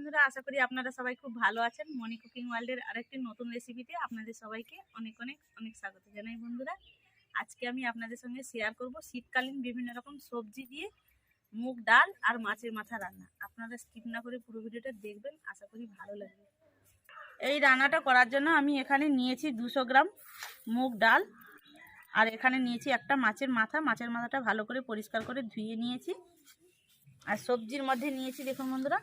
বন্ধুরা, আশা করি আপনারা সবাই খুব ভালো আছেন। মনি কুকিং ওয়ার্ল্ডের আরেকটি নতুন রেসিপিতে আপনাদের সবাইকে অনেক অনেক অনেক স্বাগত জানাই বন্ধুরা। আজকে আমি আপনাদের সঙ্গে শেয়ার করব শীতকালীন বিভিন্ন রকম সবজি দিয়ে মুগ ডাল আর মাছের মাথা রান্না। আপনারা স্কিপ না করে পুরো ভিডিওটা দেখবেন, আশা করি ভালো লাগবে। এই রান্নাটা করার জন্য আমি এখানে নিয়েছি দুশো গ্রাম মুগ ডাল আর এখানে নিয়েছি একটা মাছের মাথা। মাছের মাথাটা ভালো করে পরিষ্কার করে ধুয়ে নিয়েছি। আর সবজির মধ্যে নিয়েছি, দেখুন বন্ধুরা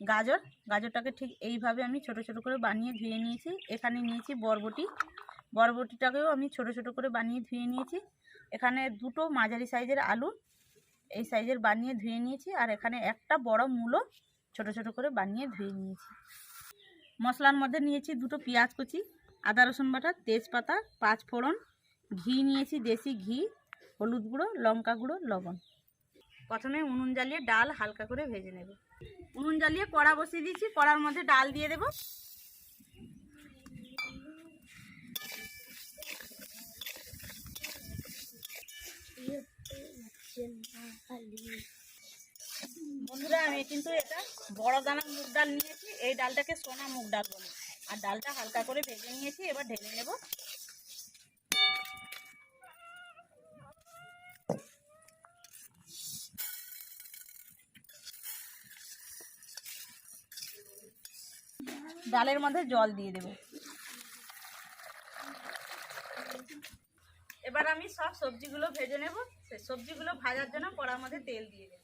গাজর। গাজরটাকে ঠিক এইভাবে আমি ছোট ছোট করে বানিয়ে ধুয়ে নিয়েছি। এখানে নিয়েছি বরবটি। বরবটিটাকেও আমি ছোট ছোট করে বানিয়ে ধুয়ে নিয়েছি। এখানে দুটো মাঝারি সাইজের আলু এই সাইজের বানিয়ে ধুয়ে নিয়েছি আর এখানে একটা বড় মূলো ছোট ছোট করে বানিয়ে ধুয়ে নিয়েছি। মশলার মধ্যে নিয়েছি দুটো পেঁয়াজ কুচি, আদা রসুন বাটা, তেজপাতা পাঁচ ফোড়ন ঘি নিয়েছি, দেশি ঘি, হলুদ গুঁড়ো, লঙ্কা গুঁড়ো, লবণ। প্রথমে উনুন জ্বালিয়ে ডাল হালকা করে ভেজে নেব। উনুন জ্বালিয়ে কড়া বসিয়ে দিয়েছি, কড়ার মধ্যে ডাল দিয়ে দেব। বন্ধুরা, আমি কিন্তু এটা বড় দানা মুগ ডাল নিয়েছি, এই ডালটাকে সোনা মুগ ডাল বলে। আর ডালটা হালকা করে ভেজে নিয়েছি, এবার ঢেলে নেব। ডালের মধ্যে জল দিয়ে দেব। এবার আমি সব সবজিগুলো ভেজে নেব। সেই সবজিগুলো ভাজার জন্য কড়ার মধ্যে তেল দিয়ে দেব।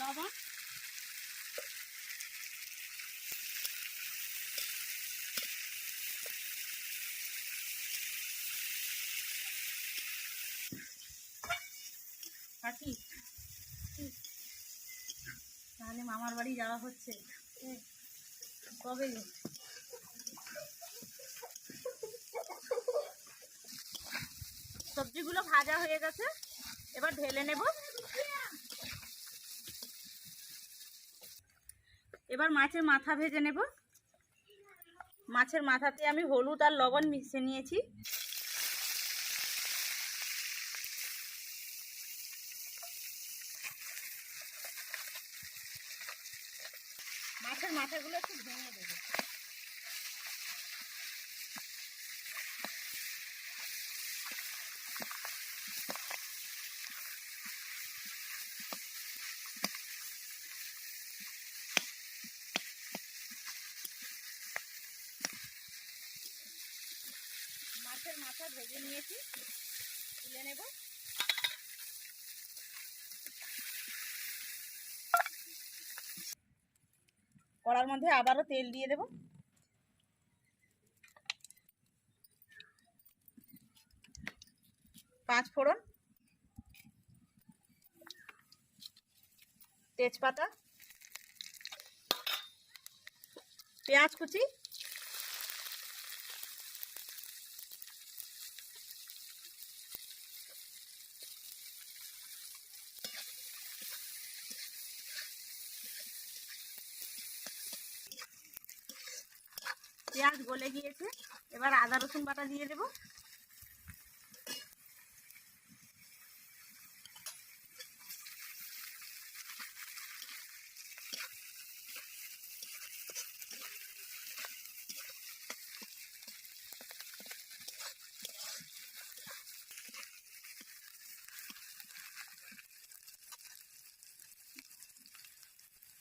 লবণ। কাকি, তাহলে মামার বাড়ি যাওয়া হচ্ছে। কবে সবজিগুলো ভাজা হয়ে গেছে, এবার ঢেলে নেব। এবার মাছের মাথা ভেজে নেব। মাছের মাথাতে আমি হলুদ আর লবণ মিশে নিয়েছি। মাছের মাথাগুলো একটু ভেঙে দেবো। মাছের মাথা ভেজে নিয়েছি। তুলে নেব। কড়ার মধ্যে আবারও তেল দিয়ে দেব। পাঁচ ফোড়ন। তেজপাতা। পেঁয়াজ কুচি। পেঁয়াজ গলে গিয়েছে। এবার আদা রসুন বাটা দিয়ে দেব।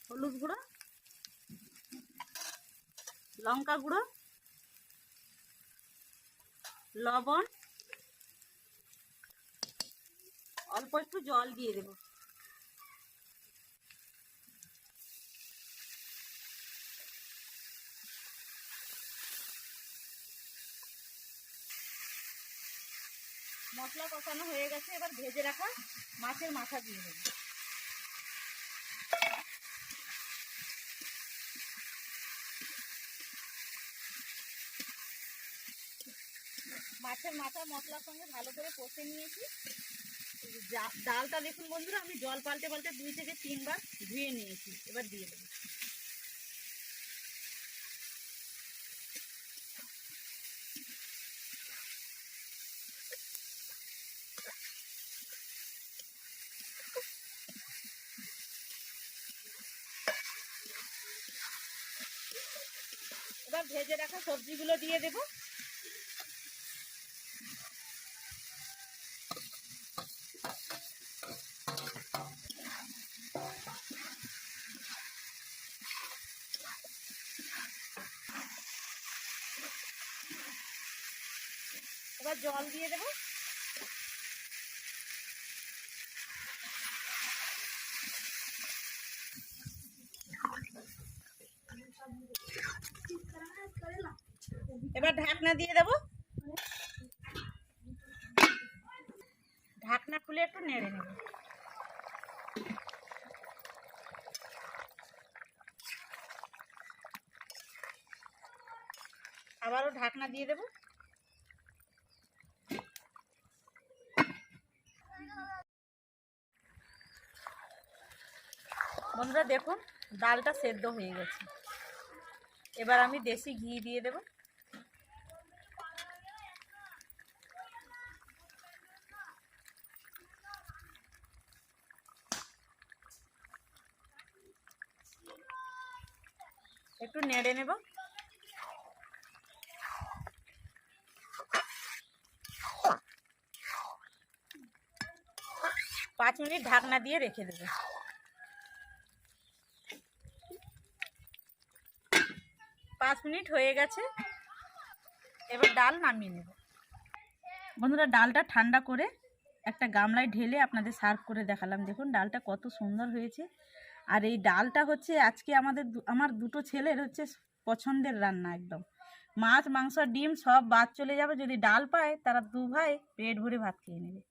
হলুদ গুঁড়ো। লঙ্কা গুঁড়ো, লবণ, অল্প একটু জল দিয়ে দেব। মশলা কষানো হয়ে গেছে, এবার ভেজে রাখা মাছের মাথা দিয়ে দেবো। মাছের মাথা, মশলার সঙ্গে ভালো করে কষে নিয়েছি। ডালটা দেখুন বন্ধুরা, আমি জল পাল্টে পাল্টে দুই থেকে তিনবার ধুয়ে নিয়েছি। এবার দিয়ে দেবো। এবার ভেজে রাখা সবজিগুলো দিয়ে দেবো। এবার জল দিয়ে দেবো। এবার ঢাকনা দিয়ে দেবো। ঢাকনা খুলে একটু নেড়ে নেব। আবারও ঢাকনা দিয়ে দেবো। বন্ধুরা দেখুন, ডালটা সেদ্ধ হয়ে গেছে। এবার আমি দেশি ঘি দিয়ে দেব। একটু নেড়ে নেব। পাঁচ মিনিট ঢাকনা দিয়ে রেখে দেবো। পাঁচ মিনিট হয়ে গেছে। এবার ডাল নামিয়ে নেব। বন্ধুরা, ডালটা ঠান্ডা করে একটা গামলায় ঢেলে আপনাদের সার্ভ করে দেখালাম। দেখুন, ডালটা কত সুন্দর হয়েছে। আর এই ডালটা হচ্ছে আজকে আমাদের আমার দুটো ছেলের হচ্ছে পছন্দের রান্না একদম। মাছ, মাংস, ডিম সব বাদ চলে যাবে। যদি ডাল পায়, তারা দু ভাই পেট ভরে ভাত খেয়ে নেবে।